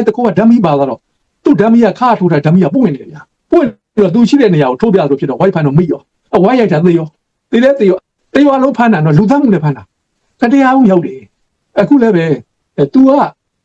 အဲ့တကောကဓာမီပါလာတော့သူ့ဓာမီကခါထိုးတာဓာမီကပွင့်နေတယ်ဗျာပွင့်ပြီးတော့သူရှိတဲ့နေရာကိုထိုးပြလို့ဖြစ်တော့ wifi တော့မိရောအဝိုင်းရိုက်တာသေရောသေလဲသေရောသေရောလုံးဖမ်းတာတော့လူသားမှုနဲ့ဖမ်းတာတရားဦးရောက်တယ်အခုလည်းပဲအဲ तू က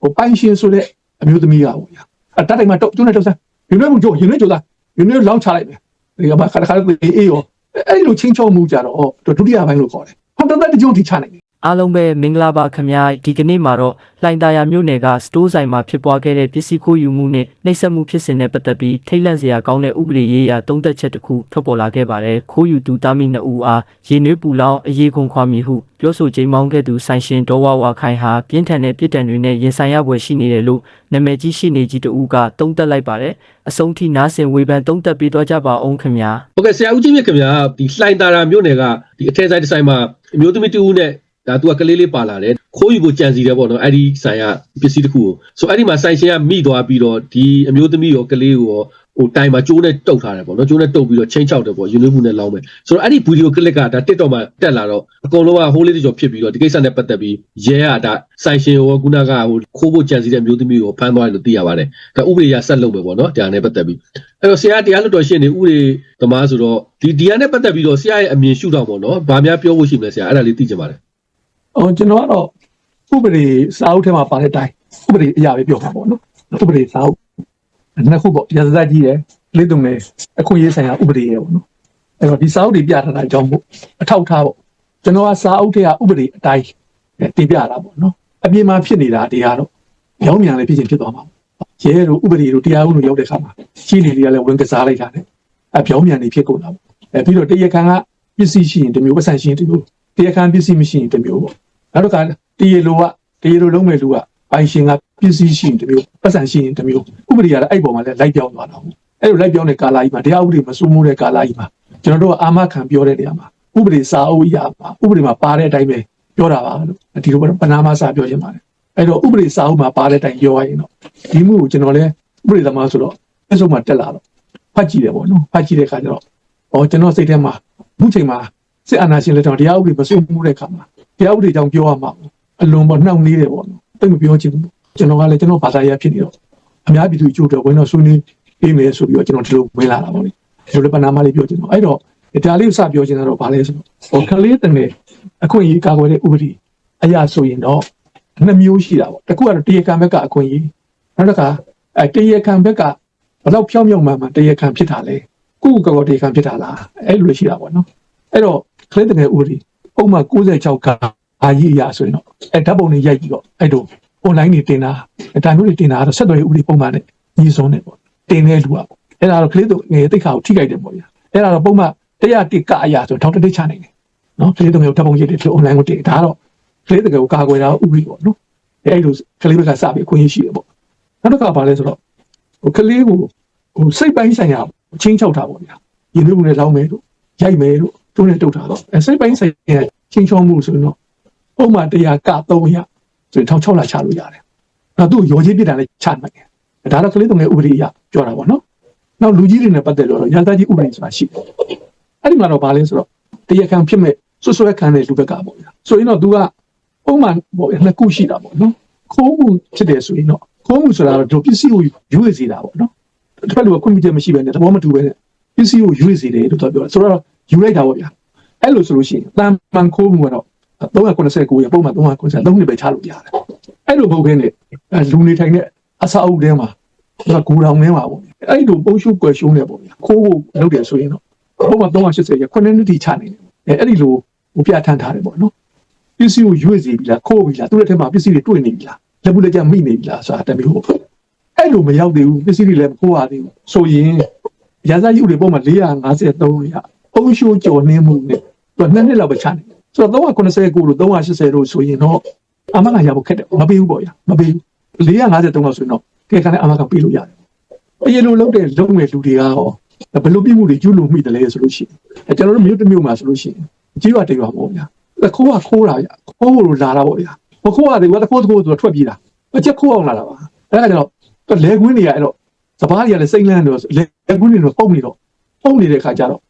ဟိုပိုင်ရှင်ဆိုတဲ့အမျိုးသမီးကပေါ့ဗျာအတတ်တိုင်းမှာတော့ကျုံးနေတော့စမ်းယူနေမှုကြိုယူနေကြိုးသားယူနေလောင်းချလိုက်မယ်ဒီကမှခါခါလေးအေးရောအဲ့လိုချင်းချောမှုကြတော့ဒုတိယပိုင်းလို့ခေါ်တယ်ဟောတသက်တကြုံထိချနိုင်တယ် အားလုံးပဲမင်္ဂလာပါခင်ဗျာဒီကနေ့မှာတော့လှိုင်သာယာမြို့နယ်ကစတိုးဆိုင်မှာဖြစ်ပွားခဲ့တဲ့ပစ္စည်းခိုးယူမှုနဲ့နှိပ်စက်မှုဖြစ်စဉ်နဲ့ပတ်သက်ပြီးထိတ်လန့်စရာကောင်းတဲ့ဥပဒေရေးရာသုံးသက်ချက်တစ်ခုထွက်ပေါ်လာခဲ့ပါတယ်ခိုးယူသူတာမီနှစ်ဦးအားရေနွေးပူလောင်အရေးခွန်ခွာမိဟုပြောဆိုချိန်မောင်းခဲ့သူဆိုင်ရှင်ဒေါ်ဝဝခိုင်ဟာပြင်းထန်တဲ့ပြစ်ဒဏ်တွေနဲ့ရင်ဆိုင်ရပွဲရှိနေတယ်လို့နာမည်ကြီးရှိနေကြီးတဦးကသုံးသက်လိုက်ပါတယ်အဆုံးထိနားဆင်ဝေဖန်သုံးသက်ပေးတော့ကြပါအောင်ခင်ဗျာဟုတ်ကဲ့ဆရာဦးကြီးမြင့်ခင်ဗျာဒီလှိုင်တာရာမြို့နယ်ကဒီအထက်ဆိုင်တစ်ဆိုင်မှာအမျိုးသမီးတူဦးနဲ့ ဒါသူကကလေးလေးပါလာတယ်ခိုးယူဖို့ကြံစီတယ်ပေါ့နော်အဲ့ဒီဆိုင်ကပစ္စည်းတစ်ခုကိုဆိုအဲ့ဒီမှာဆိုင်ရှင်ကမိသွားပြီးတော့ဒီအမျိုးသမီးရောကလေးကိုရောဟိုတိုင်မှာကျိုးနဲ့တုတ်ထားတယ်ပေါ့နော်ကျိုးနဲ့တုတ်ပြီးတော့ချင်းချောက်တယ်ပေါ့ယူနွေးမှုနဲ့လောင်းမယ်ဆိုတော့အဲ့ဒီဗီဒီယိုကလစ်ကဒါ TikTok မှာတက်လာတော့အကုန်လုံးကဟိုးလေးတကြောဖြစ်ပြီးတော့ဒီကိစ္စနဲ့ပတ်သက်ပြီးရဲကဒါဆိုင်ရှင်ရောခုနကဟိုခိုးဖို့ကြံစီတဲ့မျိုးသမီးကိုဖမ်းသွားတယ်လို့သိရပါတယ်ဒါဥပဒေရဆက်လုပ်မယ်ပေါ့နော်ဒါနဲ့ပတ်သက်ပြီးအဲ့တော့ဆရာတရားလွတ်တော်ရှင်နေဥပဒေသမားဆိုတော့ဒီဒီဟာနဲ့ပတ်သက်ပြီးတော့ဆရာရဲ့အမြင်ရှုထောင့်ပေါ့နော်။ဘာများပြောဖို့ရှိမလဲဆရာအဲ့ဒါလေးသိချင်ပါတယ် ဟိုကျွန်တော်ကတော့ဥပဒေစာအုပ်ထဲမှာပါတဲ့အတိုင်းဥပဒေအရာပဲပြောတာပေါ့နော်ဥပဒေစာအုပ်နှစ်ခုပေါ့ရာဇသတ်ကြီးရယ်လေးတုံနဲ့အခွင့်အရေးဆိုင်ရာဥပဒေရယ်ပေါ့နော်အဲ့တော့ဒီစာအုပ်တွေပြထားတာအကြောင်းပေါ့အထောက်ထားပေါ့ကျွန်တော်ကစာအုပ်ထဲကဥပဒေအတိုင်းတင်ပြတာပေါ့နော်အပြင်မှာဖြစ်နေတာတရားတော့ရောင်းမြန်လည်းဖြစ်ချင်းဖြစ်သွားမှာရဲတို့ဥပဒေတို့တရားဥပဒေရောက်တဲ့အခါမှာရှိနေလေးကလည်းဝင်ကစားလိုက်တာနဲ့အပြောင်းမြန်နေဖြစ်ကုန်တာပေါ့အဲပြီးတော့တရားခံကပစ္စည်းရှိရင်တစ်မျိုးပတ်စံရှိရင်တစ်မျိုးတရားခံပစ္စည်းမရှိရင်တစ်မျိုးပေါ့ နောက်တစ်ခါတရေလိုကတရေလိုလုံးမဲ့လူကပိုင်ရှင်ကပစ္စည်းရှိရင်တစ်မျိုးပတ်စံရှိရင်တစ်မျိုးဥပဒေကလည်းအဲ့ပေါ်မှာလည်းလိုက်ပြောင်းသွားတာဟုတ်အဲ့လိုလိုက်ပြောင်းတဲ့ကာလကြီးမှာတရားဥပဒေမစိုးမိုးတဲ့ကာလကြီးမှာကျွန်တော်တို့ကအာမခံပြောတဲ့နေရာမှာဥပဒေစာအုပ်အရာမှာဥပဒေမှာပါတဲ့အတိုင်းပဲပြောတာပါလို့ဒီလိုပနာမစာပြောချင်ပါတယ်အဲ့တော့ဥပဒေစာအုပ်မှာပါတဲ့အတိုင်းပြောရရင်တော့ဒီမှုကိုကျွန်တော်လည်းဥပဒေသမားဆိုတော့အဆုံးမှာတက်လာတော့ဖတ်ကြည့်တယ်ပေါ့နော်ဖတ်ကြည့်တဲ့အခါကျတော့ဟောကျွန်တော်စိတ်ထဲမှာအခုချိန်မှာစစ်အာဏာရှင်လက်ထက်တရားဥပဒေမစိုးမိုးတဲ့အခါမှာ တရားဥပဒေကြောင့်ပြောရမှာပေါ့အလွန်ပေါ့နှောင့်နှေးတယ်ပေါ့နော်တိတ်မပြောချင်ဘူးကျွန်တော်ကလည်းကျွန်တော်ဘာသာရေးဖြစ်နေတော့အများပြည်သူအကျိုးအတွက်ဝင်တော့ဆွေးနွေးပေးမယ်ဆိုပြီးတော့ကျွန်တော်ဒီလိုဝင်လာတာပေါ့လေဒီလိုပနာမလေးပြောချင်တော့အဲ့တော့ဒါလေးကိုစပြောချင်တာတော့ဗာလဲဆိုတော့ဟိုကလေးတငယ်အခွင့်အရေးကာကွယ်တဲ့ဥပဒေအရာဆိုရင်တော့နှစ်မျိုးရှိတာပေါ့တစ်ခုကတော့တရားခံဘက်ကအခွင့်အရေးနောက်တစ်ခါအဲတရားခံဘက်ကဘယ်တော့ဖြောင်းဖြောင်းမှန်မှန်တရားခံဖြစ်တာလဲကိုယ့်ကောတရားခံဖြစ်တာလားအဲ့လိုရှိတာပေါ့နော်အဲ့တော့ကလေးတငယ်ဥပဒေ ပုံမှန်66ကအာကြီးအရာဆိုရင်တော့အဲဓာတ်ပုံတွေရိုက်ကြည့်တော့အဲ့တို့ online တွေတင်တာဒါမျိုးတွေတင်တာကတော့ဆက်သွယ်ရေးဥပဒေပုံမှန်နဲ့ညီဆုံးတယ်ပေါ့တင်တဲ့လူကပေါ့အဲ့ဒါတော့ကလေးတို့ငယ်တိတ်ခါကိုထိခိုက်တယ်ပေါ့ဗျာအဲ့ဒါတော့ပုံမှန်တရားတိကအရာဆိုထောင်တစ်တိတ်ချနိုင်တယ်နော်ကလေးတို့ငယ်ဓာတ်ပုံရိုက်တယ်ဒီ online ကိုတင်ဒါတော့ကလေးတို့ငယ်ကိုကာကွယ်တာဥပဒေပေါ့နော်အဲ့လိုကလေးဘက်ကစပြီးအခွင့်အရေးရှိတယ်ပေါ့နောက်တစ်ခါပါလဲဆိုတော့ဟိုကလေးကိုဟိုစိတ်ပိုင်းဆိုင်ရာချင်းချောက်တာပေါ့ဗျာရင်းနှီးမှုနဲ့လောင်းမယ်လို့ရိုက်မယ်လို့ သူနဲ့တုတ်တာတော့အဲစိတ်ပိုင်းဆိုင်ရာချင်းချောမှုဆိုရင်တော့ပုံမှန်တရားက300ဆိုရင်16လချလို့ရတယ်။နောက်သူ့ရောချင်းပြစ်တာလည်းချနိုင်တယ်။ဒါတော့ကလေးတုံငယ်ဥပဒေအရပြောတာပေါ့နော်။နောက်လူကြီးတွေနဲ့ပတ်သက်လို့ရာဇသကြီးဥပဒေဆိုတာရှိတယ်။အဲ့ဒီမှာတော့ဗာလဲဆိုတော့တရားခံဖြစ်မဲ့ဆွဆွဲခံတဲ့လူဘက်ကပေါ့ဗျာ။ဆိုရင်တော့ तू ကပုံမှန်ပေါ့ဗျာနှစ်ခုရှိတာပေါ့နော်။ခိုးမှုဖြစ်တယ်ဆိုရင်တော့ခိုးမှုဆိုတာတော့ဒီပစ္စည်းကိုယူရစီတာပေါ့နော်။တစ်ဖက်လူကခွင့်ပြုချက်မရှိဘဲနဲ့သဘောမတူဘဲနဲ့ ပစ္စည်းကိုယူရစီတယ်လို့သူပြောတာ။ဆိုတော့ယူလိုက်တာပေါ့ဗျာ။အဲ့လိုဆိုလို့ရှိရင်တန်ပန်ခိုးမှုကတော့389ရပုံမှန်390 3နှစ်ပဲချလို့ရတယ်။အဲ့လိုပုတ်ခင်းနဲ့အဲလူနေထိုင်တဲ့အစာအုပ်ထဲမှာဒါဂူတောင်ထဲမှာပေါ့။အဲ့လိုပုံရှုပ်ကွယ်ရှုံးနေပေါ့ဗျာ။ခိုးဖို့လုပ်တယ်ဆိုရင်တော့ပုံမှန်380ရ9နှစ်တိချနေတယ်။အဲအဲ့ဒီလိုဟိုပြဋ္ဌာန်းထားတယ်ပေါ့နော်။ပစ္စည်းကိုရွေ့စီပြီလားခိုးပြီလားသူ့ရဲ့ထဲမှာပစ္စည်းတွေတွေ့နေပြီလားလက်ဘူးလက်ကျမိနေပြီလားဆိုတာတမျိုးပေါ့။အဲ့လိုမရောက်သေးဘူးပစ္စည်းတွေလည်းမခိုးရသေးဘူး။ဆိုရင် ရာဇာကြီးဥတွေပုံမှန်453ရအုံရှိုးကြော်နှင်းမှုနဲ့သူကနှစ်နှစ်လောက်ပဲချနေတယ်။ဆိုတော့389လို့380လို့ဆိုရင်တော့အမကရဖို့ခက်တယ်မပေးဘူးပေါ့ဗျာမပေးဘူး453လောက်ဆိုရင်တော့ကဲကလည်းအမကပေးလို့ရတယ်အရင်လိုလုပ်တဲ့လုပ်ငယ်လူတွေကရောဘယ်လိုပြမှုတွေကျူးလွန်မိတယ်လဲဆိုလို့ရှိရင်ကျွန်တော်တို့မြို့တစ်မြို့မှာဆိုလို့ရှိရင်ကြီးရွာတေရွာပေါ့ဗျာခိုးကခိုးတာဗျာခိုးလို့လာတာပေါ့ဗျာမခိုးရတယ်ကွာတခိုးတခိုးဆိုတော့ထွက်ပြေးတာအချက်ခိုးအောင်လာတာပါအဲ့ဒါကြတော့လဲကွင်းတွေကအဲ့တော့ စပားတွေကလည်းစိတ်လန်းတော့လဲကွင်းတွေတော့ပုံနေတော့ပုံနေတဲ့ခါကျတော့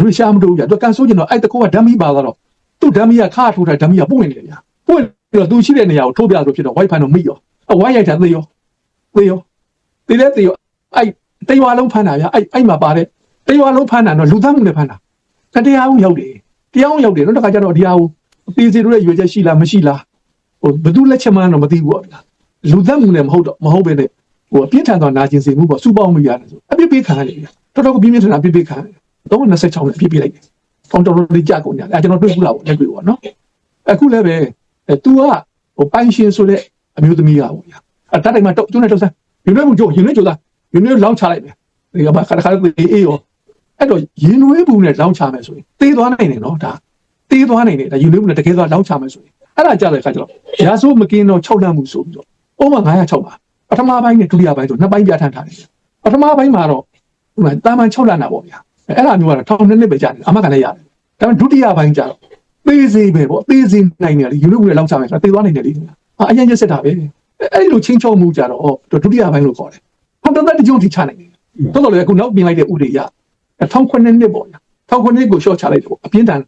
လူရှာမတို့ဗျာသူကန်ဆိုးကျင်တော့အဲ့တခိုးကဓာမီပါသွားတော့သူ့ဓာမီကခါထိုးတာဓာမီကပွင့်နေတယ်ဗျာပွင့်ပြီးတော့သူရှိတဲ့နေရာကိုထိုးပြလို့ဖြစ်တော့ wifi တော့မိရောအဝိုင်းရိုက်တာသေရောသသေရောသေတဲ့သေရောအဲ့တရွာလုံးဖမ်းတာဗျအဲ့အဲ့မှာပါတဲ့တရွာလုံးဖမ်းတာတော့လူသားမှုနဲ့ဖမ်းတာတရားအောင်ရောက်တယ်တရားအောင်ရောက်တယ်တော့တခါကျတော့ဒီဟာကိုပြည်စီတို့ရဲ့ရွေချက်ရှိလားမရှိလားဟိုဘယ်သူလက်ချက်မှန်းတော့မသိဘူးပေါ့ဗျာလူသားမှုနဲ့မဟုတ်တော့မဟုတ်ပဲနဲ့ ဟိုအပြင်းထန်သောနာကျင်စေမှုပေါ့စူပေါင်းမှုရတယ်ဆိုအပြစ်ပေးခံရတယ်ဗျတော်တော်ကိုပြင်းပြင်းထန်ထန်အပြစ်ပေးခံရတယ်တော့26နဲ့အပြစ်ပေးလိုက်တယ်တော်တော်လေးကြာကုန်ကြတယ်အဲကျွန်တော်တွေ့ဘူးလားပေါ့လက်တွေ့ပေါ့နော်အခုလည်းပဲအဲ तू ကဟိုပိုင်းရှင်ဆိုတဲ့အမျိုးသမီးကပေါ့ဗျာအဲတတ်တိုင်းမှာတော့သူနဲ့တော့ဆန်းယူနေမှုကြိုယူနေကြိုသားယူနေလောင်းချလိုက်တယ်ဒီကဘာခါခါလေးအေးရောအဲ့တော့ရင်နွေးဘူးနဲ့လောင်းချမယ်ဆိုရင်တေးသွားနိုင်တယ်နော်ဒါတေးသွားနိုင်တယ်ဒါယူနေဘူးနဲ့တကယ်သွားလောင်းချမယ်ဆိုရင်အဲ့ဒါကြတဲ့ခါကျတော့ရာဆိုးမကင်းတော့6လမ်းမှုဆိုပြီးတော့ဥပမာ906ပါ ပထမပိုင်းနဲ့ဒုတိယပိုင်းဆိုနှစ်ပိုင်းပြဋ္ဌာန်းထားတယ်ပထမပိုင်းမှာတော့ဥပမာတာမန်6လမ်းတာပေါ့ဗျာအဲ့ဒါမျိုးကတော့ထောင်နှစ်နှစ်ပဲကြာတယ်အမကလည်းရတယ်ဒါပေမဲ့ဒုတိယပိုင်းကျတော့သေးစေးပဲပေါ့သေးစေးနိုင်တယ်လေယူနေဘူးနဲ့လောင်းချမယ်ဆိုတော့တေးသွားနိုင်တယ်လေအရင်ရက်စစ်တာပဲအဲ့လိုချင်းချောမှုကြတော့ဒုတိယပိုင်းလို့ခေါ်တယ်ဟောတသက်တကြုံထိချနိုင်တယ်တော်တော်လည်းအခုနောက်ပြင်လိုက်တဲ့ဥဒေရ1000နှစ်ပေါ့ဗျာ1000နှစ်ကိုရှော့ချလိုက်တယ်ပေါ့အပြင်းတန်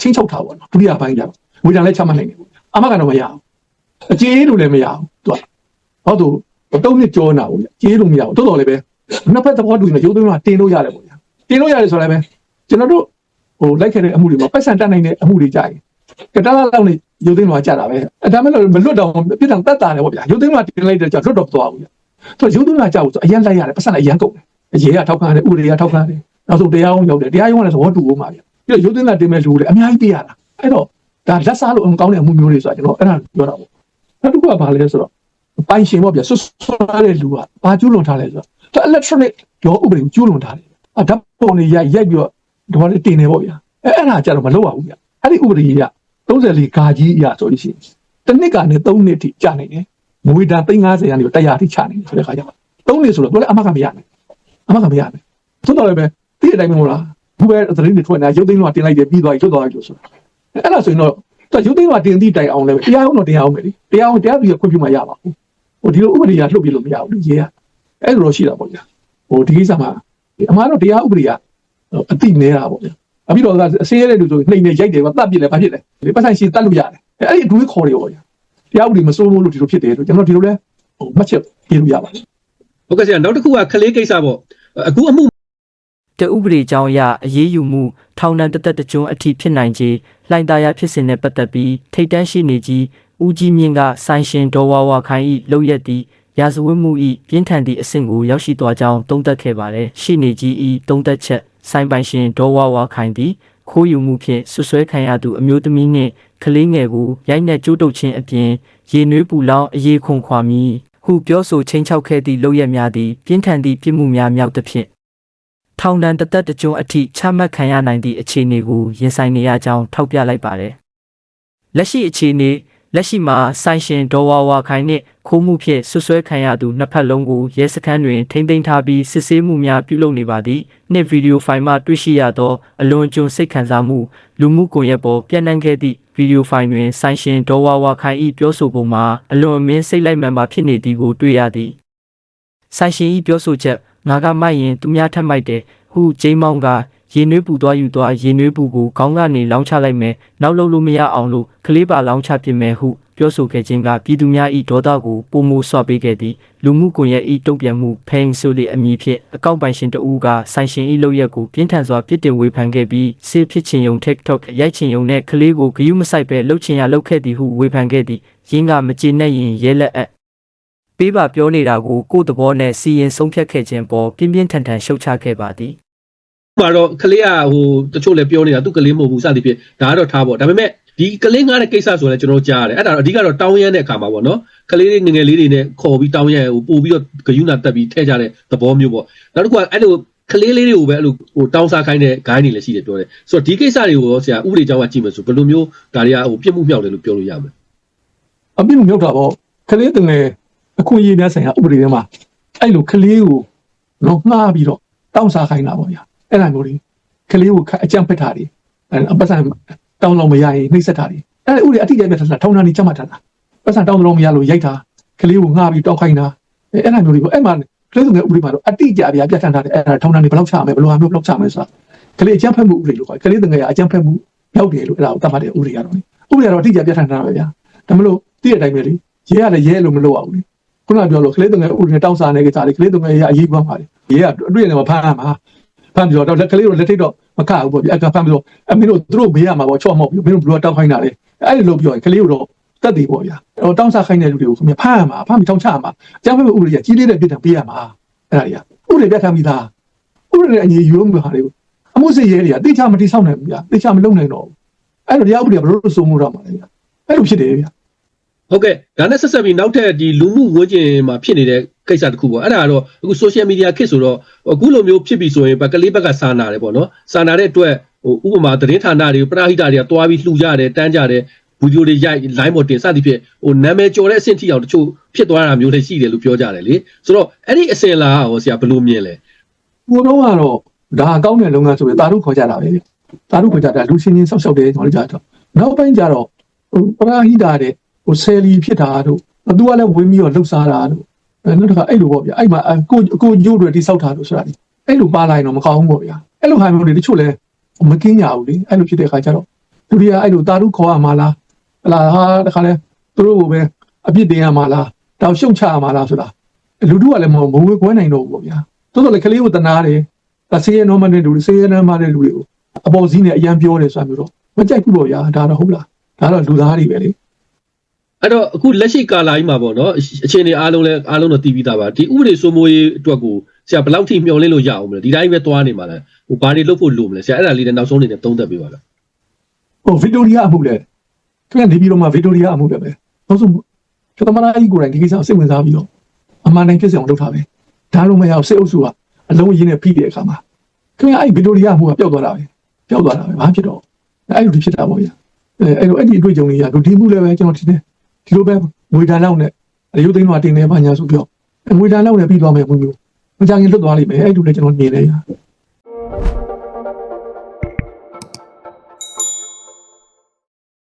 ချင်းချောက်တာပေါ့နော်ဒုတိယပိုင်းကျတော့ဝေဒန်လည်းချမှတ်နိုင်တယ်ပေါ့အမကတော့မရဘူးအကျေးလို့လည်းမရဘူးသူကဟောသူ တုံးနှစ်ကြောနာပေါ့ဗျာကျေးလို့မရဘူးတော်တော်လည်းပဲနှစ်ဖက်သဘောတူနေရုပ်သွင်းမှာတင်လို့ရတယ်ပေါ့ဗျာတင်လို့ရတယ်ဆိုလည်းပဲကျွန်တော်တို့ဟိုလိုက်ခဲ့တဲ့အမှုတွေမှာပတ်စံတက်နိုင်တဲ့အမှုတွေကြရင်ကတလားလောက်နေရုပ်သွင်းမှာကြတာပဲအဲဒါမဲ့လို့မလွတ်တော့ပြစ်ဒဏ်တက်တာတယ်ပေါ့ဗျာရုပ်သွင်းမှာတင်လိုက်တဲ့ကြောင့်လွတ်တော့သွားဘူးဗျာသူရုပ်သွင်းမှာကြောက်ဆိုအရင်လိုက်ရတယ်ပတ်စံအရင်ကုန်တယ်အရေးကထောက်ခံတယ်ဥပဒေကထောက်ခံတယ်နောက်ဆုံးတရားရုံးရောက်တယ်တရားရုံးကလည်းသဘောတူဖို့မှာဗျာပြီးတော့ရုပ်သွင်းကတင်မဲ့လူတွေအများကြီးပြရတာအဲ့တော့ဒါလက်စားလို့အကောင်းတဲ့အမှုမျိုးတွေဆိုတာကျွန်တော်အဲ့ဒါပြောတာပေါ့နောက်တစ်ခုကဘာလဲဆိုတော့ ပိုင်ရှင်ပေါ့ဗျာဆွဆွတဲ့လူကဘာကျူးလွန်ထားလဲဆိုတော့သူ electronic ရောဥပဒေကိုကျူးလွန်ထားတယ်အဓာတ်ပုံတွေရိုက်ရိုက်ပြီးတော့ဒီဘာလေးတင်နေပေါ့ဗျာအဲအဲ့ဒါကြတော့မလုပ်ရဘူးဗျာအဲ့ဒီဥပဒေကြီးက34ဂါကြီးအရဆိုလို့ရှိရင်တစ်နှစ်ကနေ3နှစ်ထိကြာနေတယ်ငွေတန်350ကနေ100ထိချနေတယ်ဆိုတဲ့ခါကျတော့3နှစ်ဆိုတော့သူလည်းအမကမရနိုင်အမကမရနိုင်သို့တော်လည်းပဲဒီအတိုင်းမဟုတ်လားဘူးပဲသတင်းတွေထွက်နေတာရုပ်သိမ်းတော့တင်လိုက်တယ်ပြီးသွားပြီထွက်သွားပြီလို့ဆိုတာအဲ့ဒါဆိုရင်တော့သူရုပ်သိမ်းတော့တင်သည့်တိုင်အောင်လည်းတရားအောင်တော့တရားအောင်မယ်လေတရားအောင်တရားပြီးခွင့်ပြုမှရပါဘူး ဟိုဒီလိုဥပဒေကလှုပ်ပြလို့မရဘူးလေရေးရအဲ့လိုရှိတာပေါ့ဗျာဟိုဒီကိစ္စမှာအမှားတော့တရားဥပဒေကအတိနေတာပေါ့ဗျာအပြီးတော့အစေးရတဲ့လူဆိုနှိမ်နေရိုက်တယ်ကတတ်ပြစ်လဲဘာဖြစ်လဲဒီပတ်ဆိုင်ရှင်တတ်လို့ရတယ်အဲ့ဒီအတွေးခေါ်တယ်ပေါ့ဗျာတရားဥပဒေမစိုးလို့ဒီလိုဖြစ်တယ်လို့ကျွန်တော်ဒီလိုလဲဟိုမှတ်ချက်ပြလို့ရပါတယ်ဟုတ်ကဲ့ဆရာနောက်တစ်ခုကခလေးကိစ္စပေါ့အခုအမှုတဥပဒေကြောင့်အရအရေးယူမှုထောင်ဒဏ်တစ်သက်တစ်ကျွန်းအထိဖြစ်နိုင်ခြေလှိုင်သာယာဖြစ်စဉ်နဲ့ပတ်သက်ပြီးထိတ်တန့်ရှိနေကြီး ဦးကြီးမြင့်ကဆိုင်ရှင်ဒေါ်ဝါဝါခိုင်၏လောက်ရက်သည့်ရာဇဝတ်မှု၏ပြင်းထန်သည့်အဆင့်ကိုရောက်ရှိသွားကြောင်းသုံးသပ်ခဲ့ပါတယ်။ရှိနေကြီး၏သုံးသပ်ချက်ဆိုင်ပိုင်ရှင်ဒေါ်ဝါဝါခိုင်သည်ခိုးယူမှုဖြင့်ဆွဆွဲခံရသူအမျိုးသမီးနှင့်ကလေးငယ်ကိုရိုက်နှက်ကြိုးတုပ်ခြင်းအပြင်ရေနွေးပူလောင်အေးခွန်ခွာမည်ဟုပြောဆိုချင်းချောက်ခဲ့သည့်လောက်ရက်များသည်ပြင်းထန်သည့်ပြစ်မှုများမြောက်သဖြင့်ထောင်ဒဏ်တစ်သက်တစ်ကျွန်းအထိချမှတ်ခံရနိုင်သည့်အခြေအနေကိုရင်ဆိုင်နေရကြောင်းထောက်ပြလိုက်ပါတယ်။လက်ရှိအခြေအနေ လက်ရှိမှာဆိုင်ရှင်ဒေါ်ဝါဝါခိုင်နှင့်ခိုးမှုဖြင့်ဆွဆွဲခံရသူနှစ်ဖက်လုံးကိုရဲစခန်းတွင်ထိမ့်သိမ်းထားပြီးစစ်ဆေးမှုများပြုလုပ်နေပါသည်။နှစ်ဗီဒီယိုဖိုင်မှတွေ့ရှိရသောအလွန်ကျွံစိတ်ခံစားမှုလူမှုကွန်ရက်ပေါ်ပြန့်နှံ့ခဲ့သည့်ဗီဒီယိုဖိုင်တွင်ဆိုင်ရှင်ဒေါ်ဝါဝါခိုင်၏ပြောဆိုပုံမှာအလွန်အမင်းစိတ်လိုက်မှန်ပါဖြစ်နေသည်ကိုတွေ့ရသည်။ဆိုင်ရှင်ဤပြောဆိုချက်ငါကမိုက်ရင်သူများထက်မိုက်တယ်ဟုဂျိမ်းမောင်က ရေနွေးပူသွားယူသွားရေနွေးပူကိုခေါင်းကနေလောင်းချလိုက်မယ်နောက်လုံးလို့မရအောင်လို့ကလေးပါလောင်းချပစ်မယ်ဟုပြောဆိုခဲ့ခြင်းကပြည်သူများဤဒေါသကိုပုံမိုဆွပေးခဲ့သည်လူမှုကွန်ရက်ဤတုံ့ပြန်မှုဖိန်ဆိုလေအမည်ဖြင့်အကောင့်ပိုင်ရှင်တဦးကဆိုင်ရှင်ဤလုပ်ရက်ကိုပြင်းထန်စွာပြစ်တင်ဝေဖန်ခဲ့ပြီးဆေးဖြစ်ချင်ယုံ TikTok ရိုက်ချင်ယုံနဲ့ကလေးကိုဂယုမဆိုင်ပဲလှုပ်ချင်ရလှုပ်ခဲ့သည်ဟုဝေဖန်ခဲ့သည်ရင်းကမကျေနပ်ရင်ရဲလက်အပ်ပေးပါပြောနေတာကိုကိုယ့်သဘောနဲ့စီရင်ဆုံးဖြတ်ခဲ့ခြင်းပေါ်ပြင်းပြင်းထန်ထန်ရှုတ်ချခဲ့ပါသည် မှာတော့ခလေးကဟိုတချို့လည်းပြောနေတာသူကလေးမဟုတ်ဘူးစသည်ဖြင့်ဒါကတော့ထားပေါ့ဒါပေမဲ့ဒီကလေးငားတဲ့ကိစ္စဆိုလည်းကျွန်တော်ကြားရတယ်အဲ့ဒါတော့အဓိကတော့တောင်းရမ်းတဲ့အခါမှာပေါ့နော်ကလေးလေးငယ်ငယ်လေးတွေနဲ့ခေါ်ပြီးတောင်းရမ်းဟိုပို့ပြီးတော့ဂယုဏတက်ပြီးထဲကြတဲ့သဘောမျိုးပေါ့နောက်တစ်ခုကအဲ့လိုကလေးလေးတွေကိုပဲအဲ့လိုဟိုတောင်းစားခိုင်းတဲ့ဂိုင်းတွေလည်းရှိတယ်ပြောတယ်ဆိုတော့ဒီကိစ္စတွေကိုရောဆရာဥပဒေကြောင်းကကြည့်မယ်ဆိုဘယ်လိုမျိုးဒါတွေကဟိုပြစ်မှုမြောက်တယ်လို့ပြောလို့ရမလဲအပြစ်မြုပ်တာပေါ့ကလေးတငယ်အခွင့်အရေးများဆိုင်ရာဥပဒေထဲမှာအဲ့လိုကလေးကိုတော့ငှားပြီးတော့တောင်းစားခိုင်းတာပေါ့ဗျာ အဲ့ဒါမျိုးတွေကလေးကိုခအကြံဖက်တာတွေအပတ်စံတောင်းလို့မရရင်နှိမ့်ဆက်တာတွေအဲ့ဒါဥပဒေအတိအကျပြထားတာထောင်ထမ်းနေကြမှာထားတာပတ်စံတောင်းလို့မရလို့ရိုက်တာကလေးကိုငှားပြီးတောင်းခိုင်းတာအဲ့ဒါမျိုးတွေကိုအဲ့မှာကလေးတငယ်ဥပဒေမှာတော့အတိအကျပြပြဋ္ဌာန်းထားတယ်အဲ့ဒါထောင်ထမ်းနေဘယ်လောက်ချမယ်ဘယ်လိုဟာမျိုးဘယ်လောက်ချမယ်ဆိုတာကလေးအကြံဖက်မှုဥပဒေလို့ခေါ်ကလေးတငယ်ကအကြံဖက်မှုရောက်တယ်လို့အဲ့ဒါကိုတတ်မှတ်တဲ့ဥပဒေကတော့ဥပဒေကတော့အတိအကျပြဋ္ဌာန်းထားတာပဲဗျာဒါမလို့တည့်တဲ့အတိုင်းပဲလေရဲရလည်းရဲလို့မလုပ်အောင်လေခုနကပြောလို့ကလေးတုံငယ်ဥပဒေတောင်းစားနေကြတာလေကလေးတုံငယ်ရအရေးပွားပါလေရေးကအတွေ့အကြုံမှာဖမ်းရမှာ ဖမ်းပြီးတော့လက်ကလေးတို့လက်ထိတ်တော့မကဘူးပေါ့ဗျအကဖမ်းပြီးတော့အမင်းတို့သူတို့ဘေးရမှာပေါ့ချော့မော့ပြီးမင်းတို့ဘယ်လိုတောင်းခိုင်းတာလဲအဲ့ဒီလိုပြောရင်ကလေးတို့တော့တက်တယ်ပေါ့ဗျဟိုတောင်းစားခိုင်းတဲ့လူတွေကိုခင်ဗျဖမ်းရမှာဖမ်းပြီးတောင်းချရမှာအကြောင်းမဲ့ဥပဒေကကြီးလေးတဲ့ပြစ်ဒဏ်ပေးရမှာအဲ့ဒါတွေကဥပဒေပြဋ္ဌာန်းပြီးသားဥပဒေနဲ့အညီယူလို့မဟာတွေကိုအမှုစစ်ရဲတွေကတိကျမတိဆောက်နိုင်ဘူးဗျတိကျမလုပ်နိုင်တော့ဘူးအဲ့တော့တရားဥပဒေကဘယ်လိုစိုးမိုးတော့မှာလဲဗျအဲ့လိုဖြစ်တယ်ဗျ ဟုတ်ကဲ့ဒါနဲ့ဆက်ဆက်ပြီးနောက်ထပ်ဒီလူမှုဝန်းကျင်မှာဖြစ်နေတဲ့ကိစ္စတစ်ခုပေါ့အဲ့ဒါကတော့အခု social media ခေတ်ဆိုတော့အခုလိုမျိုးဖြစ်ပြီဆိုရင်ဘက်ကလေးဘက်ကစာနာတယ်ပေါ့နော်စာနာတဲ့အတွက်ဟိုဥပမာသတင်းဌာနတွေပရာဟိတတွေကတွားပြီးလှူကြတယ်တန်းကြတယ်ဗီဒီယိုတွေရိုက် line ပေါ်တင်စသည်ဖြင့်ဟိုနာမည်ကျော်တဲ့အဆင့်ထိအောင်တချို့ဖြစ်သွားတာမျိုးလည်းရှိတယ်လို့ပြောကြတယ်လေဆိုတော့အဲ့ဒီအစင်လာဟောဆရာဘယ်လိုမြင်လဲကိုတော့ကတော့ဒါအကောင်းတဲ့လုပ်ငန်းဆိုရင်တာရုခေါ်ကြတာပဲဗျတာရုခေါ်ကြတာလူချင်းချင်းဆောက်ရှောက်တယ်ကျွန်တော်တို့ကြတော့နောက်ပိုင်းကျတော့ဟိုပရာဟိတာတဲ့ ဟိုဆယ်လီဖြစ်တာတို့သူကလည်းဝင်ပြီးတော့လှုပ်ရှားတာတို့အဲနောက်တစ်ခါအဲ့လိုပေါ့ဗျအဲ့မှာအကိုကိုညို့တွေတိဆောက်တာတို့ဆိုတာလေအဲ့လိုပါလိုက်တော့မကောင်းဘူးပေါ့ဗျအဲ့လိုဟာမျိုးတွေတချို့လဲမကင်းကြဘူးလေအဲ့လိုဖြစ်တဲ့အခါကျတော့သူတွေကအဲ့လိုတာရုခေါ်ရမှာလားဟလာဟာတခါလဲသူတို့ကိုပဲအပြစ်တင်ရမှာလားတောင်ရှုံချရမှာလားဆိုတာလူတို့ကလည်းမမဝေခွဲနိုင်တော့ဘူးပေါ့ဗျာတိုးတော့လေကလေးကိုတနာတယ်ဒါဆေးရနော်မတဲ့လူတွေဆေးရနော်မတဲ့လူတွေကိုအပေါ်စီးနဲ့အရန်ပြောတယ်ဆိုတာမျိုးတော့မကြိုက်ဘူးပေါ့ဗျာဒါတော့ဟုတ်လားဒါတော့လူသားတွေပဲလေ အဲ့တော့အခုလက်ရှိကာလာကြီးမှာပေါ့နော်အခြေအနေအားလုံးလဲအားလုံးတော့တည်ပြီးသားပါဒီဥပဒေစိုးမိုးရေးအတွက်ကိုဆရာဘယ်လောက်ထိမျှော်လင့်လို့ရအောင်မလဲဒီတိုင်းပဲသွားနေမှာလဲဟိုဘာတွေလုပ်ဖို့လိုမလဲဆရာအဲ့ဒါလေးနဲ့နောက်ဆုံးအနေနဲ့သုံးသပ်ပေးပါလားဟိုဗီတိုရီယာအမှုလေသူကနေပြီးတော့မှဗီတိုရီယာအမှုလေပဲနောက်ဆုံးကျသမနာကြီးကိုယ်တိုင်ဒီကိစ္စကိုစိတ်ဝင်စားပြီးတော့အမှန်တိုင်းဖြစ်စေအောင်လုပ်ထားပဲဒါလို့မရအောင်စိတ်အုပ်စုကအလုံးရင်းနဲ့ဖိတဲ့အခါမှာခင်ဗျာအဲ့ဗီတိုရီယာအမှုကပျောက်သွားတာပဲပျောက်သွားတာပဲဘာဖြစ်တော့အဲ့လိုဖြစ်တာပေါ့ဗျာအဲအဲ့လိုအဲ့ဒီအတွေ့အကြုံတွေကဒီမှုလည်းပဲကျွန်တော်ထင်တယ် ဒီလိုပဲငွေတန်လောက်နဲ့အယုသိန်းတော့တင်နေပါညာဆိုပြောငွေတန်လောက်နဲ့ပြီးသွားမယ်ဘုံမျိုးမကြခင်လွတ်သွားလိမ့်မယ်အဲ့လိုလည်းကျွန်တော်မြင်နေရ